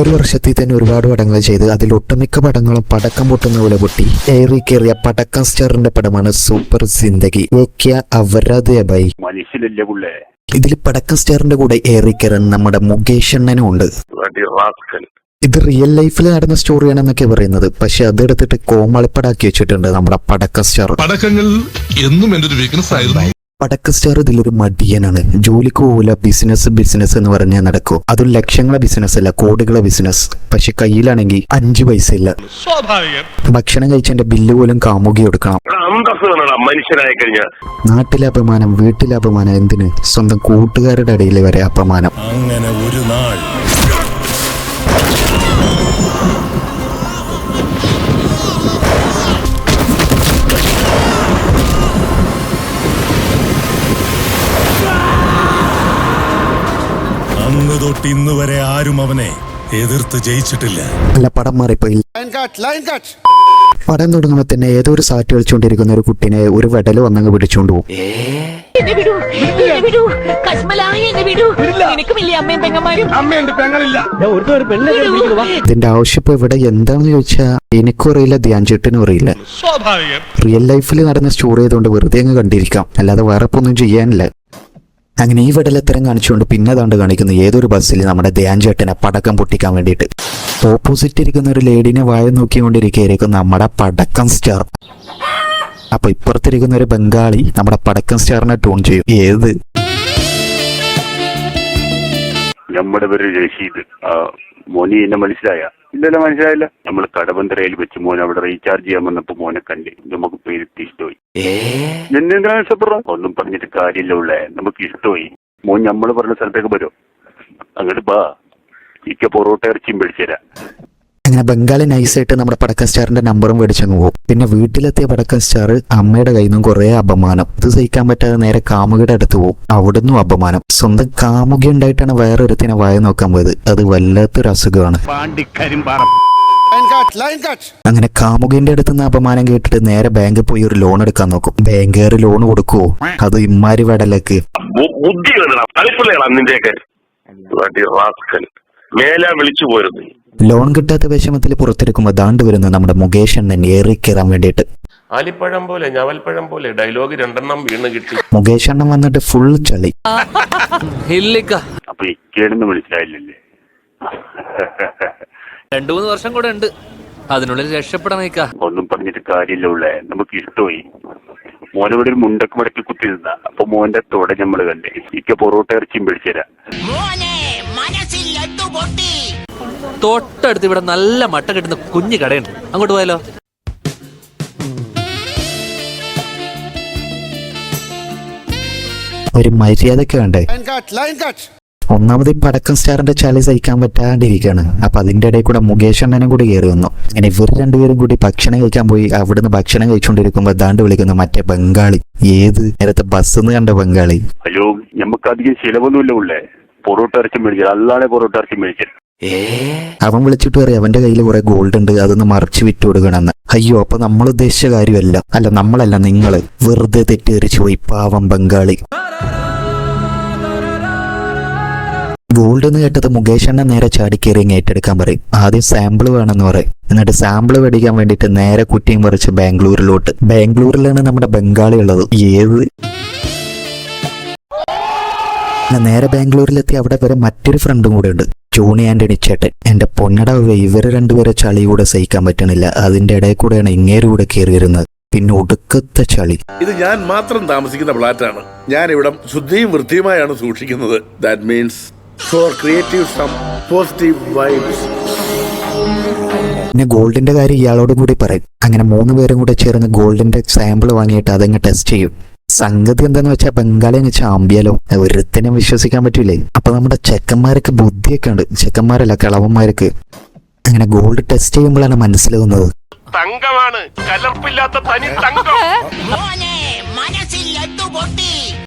ഒരു വർഷത്തിൽ തന്നെ ഒരുപാട് പടങ്ങൾ ചെയ്ത് അതിൽ ഒട്ടുമിക്ക പടങ്ങളും പടക്കം പൊട്ടുന്ന പോലെ പൊട്ടി. ഏറി കയറിയ പടക്കം സ്റ്റാറിന്റെ പടമാണ് സൂപ്പർ സിന്ദഗി. ഏക്യ അവരത് ബൈ. മനുഷ്യനല്ലേ പുള്ളേ? ഇതിൽ പടക്കം സ്റ്റാറിന്റെ കൂടെ ഏറി കയറാൻ നമ്മുടെ മുകേഷ് അണ്ണനും ഉണ്ട്. ഇത് റിയൽ ലൈഫിൽ നടന്ന സ്റ്റോറിയാണെന്നൊക്കെ പറയുന്നത്. പക്ഷെ അതെടുത്തിട്ട് കോമളിപ്പടാക്കി വെച്ചിട്ടുണ്ട് നമ്മുടെ പടക്കം സ്റ്റാർ. പടക്കങ്ങൾ എന്നും എന്റെ ഒരു വീക്ക്നസ് ആയിരുന്നു. പടക്ക സ്റ്റാർ ഇതിലൊരു മടിയനാണ്. ജോലിക്ക് പോകില്ല ബിസിനസ് ബിസിനസ് എന്ന് പറഞ്ഞാൽ നടക്കും. അതും ലക്ഷങ്ങളെ ബിസിനസ് അല്ല കോടികളെ ബിസിനസ് പക്ഷെ കയ്യിലാണെങ്കിൽ അഞ്ചു പൈസ ഇല്ല. ഭക്ഷണം കഴിച്ചതിന്റെ ബില്ല് പോലും കാമുകി മനുഷ്യനായി കഴിഞ്ഞാൽ നാട്ടിലെ അപമാനം വീട്ടിലെ അപമാനം എന്തിന്? സ്വന്തം കൂട്ടുകാരുടെ ഇടയിൽ വരെ അപമാനം. അങ്ങനെ ഒരു നാൾ. അന്ന് തൊട്ട് ഇന്ന് വരെ ആരും അവനെ എതിർത്ത് ജയിച്ചിട്ടില്ല. അല്ല പടം മാറിപ്പോയി. പടം തുടങ്ങുമ്പോൾ തന്നെ ഏതോ ഒരു സാറ്റ് കളിച്ചുകൊണ്ടിരിക്കുന്ന ഒരു കുട്ടീനെ ഒരു വെടൽ വന്നങ്ങ് പിടിച്ചുകൊണ്ട് പോകും. ഇതിന്റെ ആവശ്യം ഇപ്പൊ ഇവിടെ എന്താണെന്ന് ചോദിച്ചാ എനിക്കും അറിയില്ല ധ്യാൻചേട്ടനും അറിയില്ല. റിയൽ ലൈഫിൽ നടന്ന സ്റ്റോറി ആയതുകൊണ്ട് വെറുതെ അങ്ങ് കണ്ടിരിക്കാം. അല്ലാതെ വേറെ ഒന്നും ചെയ്യാനില്ല. അങ്ങനെ ഈ വെടലത്തരം കാണിച്ചുകൊണ്ട് പിന്നെ താണ്ട് കാണിക്കുന്ന ഏതൊരു ബസ്സിൽ നമ്മുടെ ധ്യാൻചേട്ടനെ പടക്കം പൊട്ടിക്കാൻ വേണ്ടിയിട്ട്. ഓപ്പോസിറ്റ് ഇരിക്കുന്ന ഒരു ലേഡിനെ വായ നോക്കിക്കൊണ്ടിരിക്കുകയായിരിക്കും നമ്മുടെ പടക്കം സ്റ്റാർ അപ്പൊ ഇപ്പുറത്തിരിക്കുന്ന ഒരു ബംഗാളി നമ്മുടെ പടക്കം സ്റ്റാറിനെ ട്യൂൺ ചെയ്യും. ഏത്? നമ്മുടെ പേര് രഷീദ് മോനി എന്നെ മനസ്സിലായ? ഇല്ലല്ലോ മനസ്സിലായില്ല. നമ്മൾ കടബന്തരയിൽ വെച്ച് മോനെ അവിടെ റീചാർജ് ചെയ്യാൻ വന്നപ്പോ മോനെ കണ്ട്. നമുക്ക് പേരിട്ട് ഇഷ്ടമായി എന്നെന്തിനാണ് ഇഷ്ടപ്പെടുക ഒന്നും പറഞ്ഞിട്ട് കാര്യമില്ല ഉള്ളേ. നമുക്ക് ഇഷ്ടമായി. മോൻ നമ്മൾ പറഞ്ഞ സ്ഥലത്തേക്ക് വരും. അങ്ങോട്ട് ബാ. ഇക്ക പൊറോട്ട ഇറച്ചിയും പിടിച്ചുതരാം അങ്ങനെ ബംഗാളി നൈസായിട്ട് നമ്മുടെ പടക്കൻ സ്റ്റാറിന്റെ നമ്പറും മേടിച്ചങ്ങ് പോകും പിന്നെ വീട്ടിലെത്തിയ പടക്കൻ സ്റ്റാർ അമ്മയുടെ കയ്യിൽ നിന്നും കുറെ അപമാനം. ഇത് സഹിക്കാൻ പറ്റാതെ നേരെ കാമുകിയുടെ അടുത്ത് പോകും അവിടുന്നും അപമാനം. സ്വന്തം കാമുകി ഉണ്ടായിട്ടാണ് വേറൊരുത്തിനെ വായ നോക്കാൻ പോയത്. അത് വല്ലാത്തൊരു അസുഖമാണ്. അങ്ങനെ കാമുകിന്റെ അടുത്ത് നിന്ന് അപമാനം കേട്ടിട്ട് നേരെ ബാങ്കിൽ പോയി ഒരു ലോൺ എടുക്കാൻ നോക്കും. ബാങ്കുകാർ ലോൺ കൊടുക്കുവോ അത് ഇമ്മാരി വെടലേക്ക്. മേലാ വിളിച്ചു പോരുന്നു ലോൺ കിട്ടാത്ത വിഷമത്തിൽ പുറത്തെടുക്കുമ്പോൾ ദാണ്ട് വരുന്ന നമ്മുടെ മുകേഷ് അണ്ണൻ ഏറി കയറാൻ വേണ്ടിയിട്ട്. ആലിപ്പഴം പോലെ ഞവൽപ്പഴം പോലെ ഡയലോഗ് രണ്ടെണ്ണം വീണ് കിട്ടി. മുകേഷ് അണ്ണൻ വന്നിട്ട് ഫുൾ ചളി. അപ്പൊ ഇക്കേടെന്ന് മനസ്സിലായില്ലല്ലേ? രണ്ടു മൂന്ന് വർഷം കൂടെ ഉണ്ട്. അതിനുള്ളിൽ രക്ഷപ്പെടണേക്ക ഒന്നും പറഞ്ഞിട്ട് കാര്യമില്ല ഉള്ളേ. നമുക്ക് ഇഷ്ടമായി. മോനോട് ഒരു മുണ്ടക്ക് മടക്കി കുത്തി നിന്ന. അപ്പൊ മോന്റെ തോടെ നമ്മൾ കണ്ടേ. ഇക്ക പൊറോട്ട ഇറച്ചിയും പിടിച്ചുതരാം തൊട്ടടുത്ത് ഇവിടെ നല്ല മട്ട കിട്ടുന്ന കുഞ്ഞു കടയുണ്ട്. അങ്ങോട്ട് പോയാലോ? ഒരു മര്യാദയ്ക്ക് വേണ്ടേ? ഒന്നാമത് ഈ പടക്കം സ്റ്റാറിന്റെ ചളി സഹിക്കാൻ പറ്റാണ്ടിരിക്കുകയാണ്. അപ്പൊ അതിന്റെ ഇടയിൽ കൂടെ മുകേഷ് അണ്ണനും കൂടി കയറി വന്നു. അങ്ങനെ ഇവർ രണ്ടുപേരും കൂടി ഭക്ഷണം കഴിക്കാൻ പോയി. അവിടുന്ന് ഭക്ഷണം കഴിച്ചുകൊണ്ടിരിക്കുമ്പോ ദാണ്ട് വിളിക്കുന്നു മറ്റേ ബംഗാളി. ഏത് നേരത്തെ ബസ്സിന്ന് കണ്ട ബംഗാളി? ഹലോ നമുക്ക് അധികം ചിലവൊന്നുമില്ല ഉള്ളേ. പൊറോട്ട ഇറച്ചി മേടിച്ചത് അല്ലാതെ പൊറോട്ട ഇറച്ചി മേടിച്ചത് അവൻ വിളിച്ചിട്ട് പറയും അവന്റെ കയ്യിൽ കുറെ ഗോൾഡ് ഉണ്ട് അതൊന്ന് മറിച്ച് വിറ്റ് കൊടുക്കണമെന്ന്. അയ്യോ അപ്പൊ നമ്മൾ ഉദ്ദേശിച്ച കാര്യമല്ല. അല്ല നമ്മളല്ല നിങ്ങൾ. വെറുതെ തെറ്റിദ്ധരിച്ചു പോയി പാവം ബംഗാളി. ഗോൾഡ് എന്ന് കേട്ടത് മുകേഷ് അണ്ണൻ നേരെ ചാടിക്കേറി ഏറ്റെടുക്കാൻ പറയും. ആദ്യം സാമ്പിൾ വേണമെന്ന് പറയും. എന്നിട്ട് സാമ്പിൾ മേടിക്കാൻ വേണ്ടിയിട്ട് നേരെ കുറ്റിയും പറിച്ച് ബാംഗ്ലൂരിലോട്ട്. ബാംഗ്ലൂരിലാണ് നമ്മുടെ ബംഗാളി ഉള്ളത്. ഏത്? നേരെ ബാംഗ്ലൂരിലെത്തി. അവിടെ വരെ മറ്റൊരു ഫ്രണ്ടും കൂടെ ഉണ്ട് ജോണി ആന്റണി ചേട്ടൻ എന്റെ പൊന്നട ഇവർ രണ്ടുപേരെ ചളി കൂടെ സഹിക്കാൻ പറ്റണില്ല. അതിന്റെ ഇടയിൽ കൂടെയാണ് ഇങ്ങേര് കൂടെ കയറി വരുന്നത് പിന്നെ ഒടുക്കത്തെ ചളി. ഇത് ഞാൻ മാത്രം താമസിക്കുന്ന ഫ്ലാറ്റാണ്. ഞാൻ ഇവിടെ ശുദ്ധിയും വൃത്തിയുമായാണ് സൂക്ഷിക്കുന്നത്. That means for creative some positive vibes പിന്നെ ഗോൾഡിന്റെ കാര്യം ഇയാളോട് കൂടി പറയും. അങ്ങനെ മൂന്ന് പേരും കൂടെ ചേർന്ന് ഗോൾഡിന്റെ സാമ്പിൾ വാങ്ങിയിട്ട് അതങ്ങ് ടെസ്റ്റ് ചെയ്യും. സംഗതി എന്താന്ന് വെച്ചാൽ ബംഗാളി അങ്ങ് ചാമ്പിയാലോ? ഒരുത്തിനും വിശ്വസിക്കാൻ പറ്റൂലേ. അപ്പൊ നമ്മുടെ ചെക്കന്മാരൊക്കെ ബുദ്ധിയൊക്കെ ഉണ്ട്. ചെക്കന്മാരല്ല കളവന്മാർക്ക്. അങ്ങനെ ഗോൾഡ് ടെസ്റ്റ് ചെയ്യുമ്പോഴാണ് മനസ്സിലാവുന്നത്. തങ്കമാണ്. കലർപ്പില്ലാത്ത തനി തങ്കം.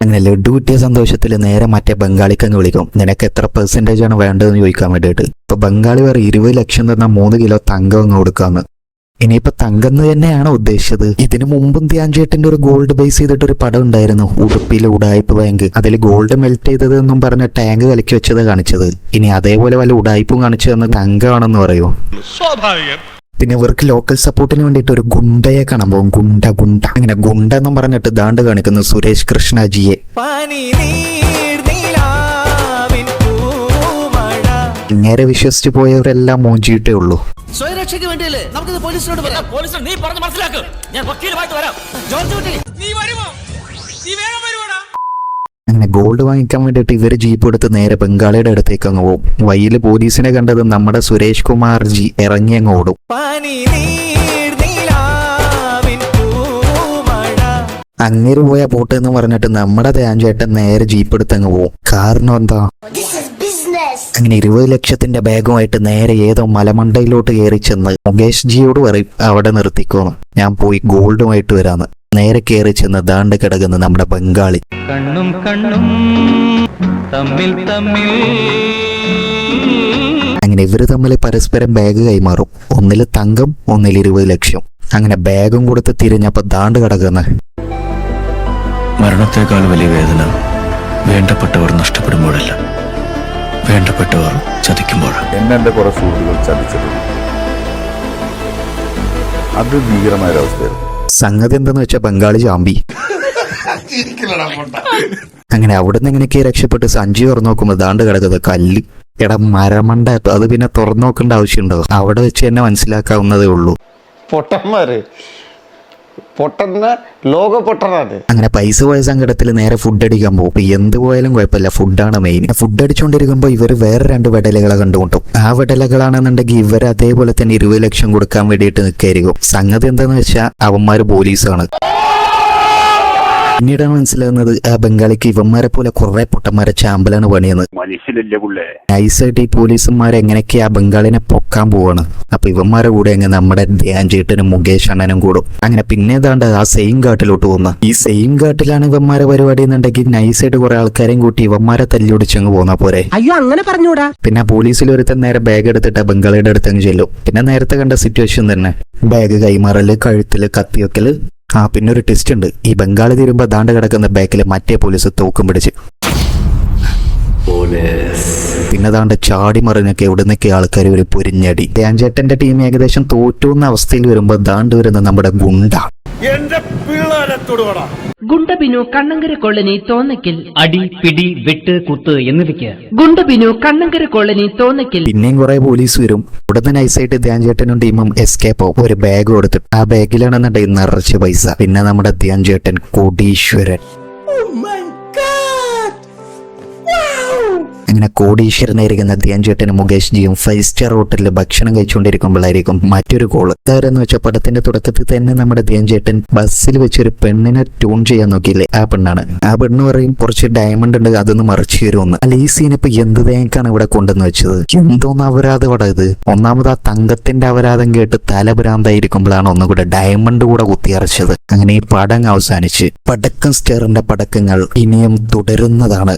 അങ്ങനെ ലഡു കിട്ടിയ സന്തോഷത്തിൽ നേരെ മറ്റേ ബംഗാളിക്ക് അങ്ങ് വിളിക്കും. നിനക്ക് എത്ര പെർസെന്റേജ് ആണ് വേണ്ടതെന്ന് ചോദിക്കാൻ വേണ്ടിയിട്ട്. ഇപ്പൊ ബംഗാളി വേറെ ഇരുപത് ലക്ഷം തന്നാൽ മൂന്ന് കിലോ തങ്കം അങ്ങ് കൊടുക്കാന്ന്. ഇനിയിപ്പോ തങ്കന്ന് തന്നെയാണ് ഉദ്ദേശിച്ചത്? ഇതിനു മുമ്പും ധ്യാൻ ചേട്ടന്റെ ഒരു ഗോൾഡ് ബേസ് ചെയ്തിട്ട് ഒരു പടം ഉണ്ടായിരുന്നു ഉടുപ്പിയിലെ ഉടായ്പ ബാങ്ക് അതിൽ ഗോൾഡ് മെൽറ്റ് ചെയ്തത് എന്നും പറഞ്ഞ ടാങ്ക് കലക്കി വെച്ചത് കാണിച്ചത്. ഇനി അതേപോലെ വല്ല ഉടായ്പും കാണിച്ചു തന്ന തങ്കമാണെന്ന് സ്വാഭാവികം. പിന്നെ ഇവർക്ക് ലോക്കൽ സപ്പോർട്ടിന് വേണ്ടിയിട്ട് ഒരു ഗുണ്ടയെ കാണാൻ പോകും. ഗുണ്ട ഗുണ്ട. അങ്ങനെ ഗുണ്ട എന്നും പറഞ്ഞിട്ട് ദാണ്ട് കാണിക്കുന്നു സുരേഷ് കൃഷ്ണജിയെ ഇങ്ങേരെ വിശ്വസിച്ച് പോയവരെല്ലാം മോഞ്ചിയിട്ടേ ഉള്ളൂ. സ്വയരക്ഷയ്ക്ക് വേണ്ടിയല്ലേ? നമുക്ക് പോലീസിനോട് പറയാം. പോലീസ് നീ പറഞ്ഞ് മനസ്സിലാക്ക്. ഞാൻ വക്കീലുമായിട്ട് വരാം. ജോർജ് കുട്ടി അങ്ങനെ ഗോൾഡ് വാങ്ങിക്കാൻ വേണ്ടിയിട്ട് ഇവർ ജീപ്പ് എടുത്ത് നേരെ ബംഗാളിയുടെ അടുത്തേക്ക് അങ്ങ് പോകും. വയ്യിൽ പോലീസിനെ കണ്ടത് നമ്മുടെ സുരേഷ് കുമാർ ജി ഇറങ്ങി അങ്ങ് ഓടും. അങ്ങേര് പോയ പോട്ടെ എന്ന് പറഞ്ഞിട്ട് നമ്മുടെ ധ്യാൻ ചേട്ടൻ നേരെ ജീപ്പ് എടുത്ത് അങ്ങ് പോകും. കാരണം എന്താ? അങ്ങനെ ഇരുപത് ലക്ഷത്തിന്റെ ബാഗുമായിട്ട് നേരെ ഏതോ മലമണ്ടയിലോട്ട് കയറി ചെന്ന് മുകേഷ് ജിയോട് പറയും അവിടെ നിർത്തിക്കോന്ന്. ഞാൻ പോയി ഗോൾഡുമായിട്ട് വരാന്ന്. നേരെ കയറി ചെന്ന് ദാണ്ട് കിടക്കുന്ന നമ്മുടെ ബംഗാളി. കണ്ണും കണ്ണും തമ്മിൽ തമ്മിൽ. അങ്ങനെ ഇവർ തമ്മിൽ പരസ്പരം ബാഗ് കൈമാറും. ഒന്നിൽ തങ്കം ഒന്നിൽ ഇരുപത് ലക്ഷം. അങ്ങനെ ബാഗും കൊടുത്ത് തിരിഞ്ഞപ്പോ ദാണ്ട് കിടക്കുന്ന. മരണത്തെക്കാൾ വലിയ വേദന വേണ്ടപ്പെട്ടവർ നഷ്ടപ്പെടുമ്പോഴല്ല. വേണ്ടപ്പെട്ടവർ ചതിക്കുമ്പോൾ എന്നെ എന്റെ കുറെ സുഹൃത്തുക്കൾ ചതിച്ചിട്ടുണ്ട്. അത് ഭീകരമായ ഒരവസ്ഥയായിരുന്നു സംഗതി എന്തെന്ന് വെച്ചാൽ ബംഗാളി ചാമ്പി അങ്ങനെ അവിടെ നിന്ന് എങ്ങനെയൊക്കെ രക്ഷപ്പെട്ട് സഞ്ചി തുറന്നു നോക്കുമ്പോ ദാണ്ട് കിടക്കുന്നത് കല്ല്. എടാ മരമണ്ട. അത് പിന്നെ തുറന്നു നോക്കേണ്ട ആവശ്യമുണ്ടോ? അവിടെ വെച്ച് തന്നെ മനസ്സിലാക്കാവുന്നതേ ഉള്ളൂ. പൊട്ടന്മാര്. പൊട്ടന്ന ലോക പൊട്ടനാണ് അങ്ങനെ പൈസ പോയ സങ്കടത്തിൽ നേരെ ഫുഡ് അടിക്കാൻ പോകും. എന്ത് പോയാലും കുഴപ്പമില്ല. ഫുഡാണ് മെയിൻ ഫുഡ് അടിച്ചുകൊണ്ടിരിക്കുമ്പോൾ ഇവർ വേറെ രണ്ട് വെടലകളെ കണ്ടുമുട്ടും. ആ വെടലകളാണെന്നുണ്ടെങ്കിൽ ഇവർ അതേപോലെ തന്നെ ഇരുപത് ലക്ഷം കൊടുക്കാൻ വേണ്ടിയിട്ട് നിൽക്കായിരിക്കും സംഗതി എന്താന്ന് വെച്ചാൽ അവന്മാര് പോലീസാണ്. പിന്നീടാണ് മനസ്സിലാകുന്നത് ആ ബംഗാളിക്ക് ഇവന്മാരെ പോലെ കുറെ പൊട്ടന്മാരെ ചാമ്പലാണ് പണിയെന്ന് മനസ്സിലല്ലേ പുള്ളേ? നൈസായിട്ട് ഈ പോലീസുമാർ എങ്ങനെയൊക്കെ ആ ബംഗാളിനെ പൊക്കാൻ പോവാണ്? അപ്പൊ ഇവന്മാരെ കൂടെ അങ്ങ് നമ്മുടെ ധ്യാൻ ചേട്ടനും മുകേഷ് അണ്ണനും കൂടും. അങ്ങനെ പിന്നെ ഏതാണ്ട് ആ സെയിം കാട്ടിലോട്ട് പോകുന്ന. ഈ സെയിം കാട്ടിലാണ് ഇവന്മാരെ പരിപാടി എന്നുണ്ടെങ്കിൽ നൈസായിട്ട് കുറെ ആൾക്കാരെയും കൂട്ടി ഇവന്മാരെ തല്ലിയൊടിച്ചങ്ങ് പോന്നാ പോരെ. അയ്യോ അങ്ങനെ പറഞ്ഞൂടാ. പിന്നെ പോലീസിൽ ഒരുത്തൻ നേരെ ബാഗ് എടുത്തിട്ട് ആ ബംഗാളിയുടെ അടുത്തങ്ങ് ചെല്ലും. പിന്നെ നേരത്തെ കണ്ട സിറ്റുവേഷൻ തന്നെ. ബാഗ് കൈമാറൽ കഴുത്തിൽ കത്തിവെക്കൽ ആ പിന്നെ ഒരു ടെസ്റ്റ് ഉണ്ട്. ഈ ബംഗാളി തീരുമ്പോ ദാണ്ട് കിടക്കുന്ന ബാക്കിൽ മറ്റേ പോലീസ് തോക്കും പിടിച്ച്. പിന്നെ ദാണ്ട് ചാടി മറിഞ്ഞൊക്കെ എവിടുന്നൊക്കെ ആൾക്കാർ ഒരു പൊരിഞ്ഞടി. ചേട്ടന്റെ ടീം ഏകദേശം തോറ്റു എന്ന അവസ്ഥയിൽ വരുമ്പോൾ ദാണ്ട് വരുന്ന നമ്മുടെ ഗുണ്ട. എന്റെ പിള്ളേരെ തൊടുവടാ ഗുണ്ടബിനു കണ്ണങ്കര കോളനി തോന്നക്കിൽ അടി പിടി വെട്ട് കുത്ത് എന്നിവയ്ക്ക്. ഗുണ്ടബിനു കണ്ണങ്കര കോളനി തോന്നക്കിൽ പിന്നെയും കുറെ പോലീസ് വരും. ഉടനെ നൈസായിട്ട് ധ്യാൻ ചേട്ടനും ടീമും എസ്കേപ്പ് ആവും ഒരു ബാഗ് കൊടുത്തിട്ട്. ആ ബാഗിലാണെന്നുണ്ടെങ്കിൽ നിറച്ച് പൈസ. പിന്നെ നമ്മുടെ ധ്യാൻ ചേട്ടൻ കോടീശ്വരൻ അങ്ങനെ കോടീശ്വരനായിരിക്കുന്ന മുകേഷ് ജിയും ഫൈവ് സ്റ്റാർ ഹോട്ടലിൽ ഭക്ഷണം കഴിച്ചുകൊണ്ടിരിക്കുമ്പോഴായിരിക്കും മറ്റൊരു കോൾ എന്ന് വെച്ചാൽ പടത്തിന്റെ തുടക്കത്തിൽ തന്നെ നമ്മുടെ ധ്യാൻ ബസ്സിൽ വെച്ചൊരു പെണ്ണിനെ ട്യൂൺ ചെയ്യാൻ നോക്കിയില്ലേ? ആ പെണ്ണാണ്. ആ പെണ്ണ് പറയും കുറച്ച് ഡയമണ്ട് ഉണ്ട് അതൊന്ന് മറിച്ചു തരുമെന്ന് അല്ല ഈ സീൻ ഇപ്പൊ എന്ത് തേക്കാണ് ഇവിടെ കൊണ്ടുവന്ന് വെച്ചത്? എന്തോന്ന് അപരാധം ഇത്? ഒന്നാമത് ആ തങ്കത്തിന്റെ അപരാധം കേട്ട് തലഭ്രാന്തായിരിക്കുമ്പോഴാണ് ഒന്നുകൂടെ ഡയമണ്ട് കൂടെ കുത്തിയറച്ചത് അങ്ങനെ ഈ പടം അവസാനിച്ച് പടക്കം സ്റ്റേറിന്റെ പടക്കങ്ങൾ ഇനിയും തുടരുന്നതാണ്.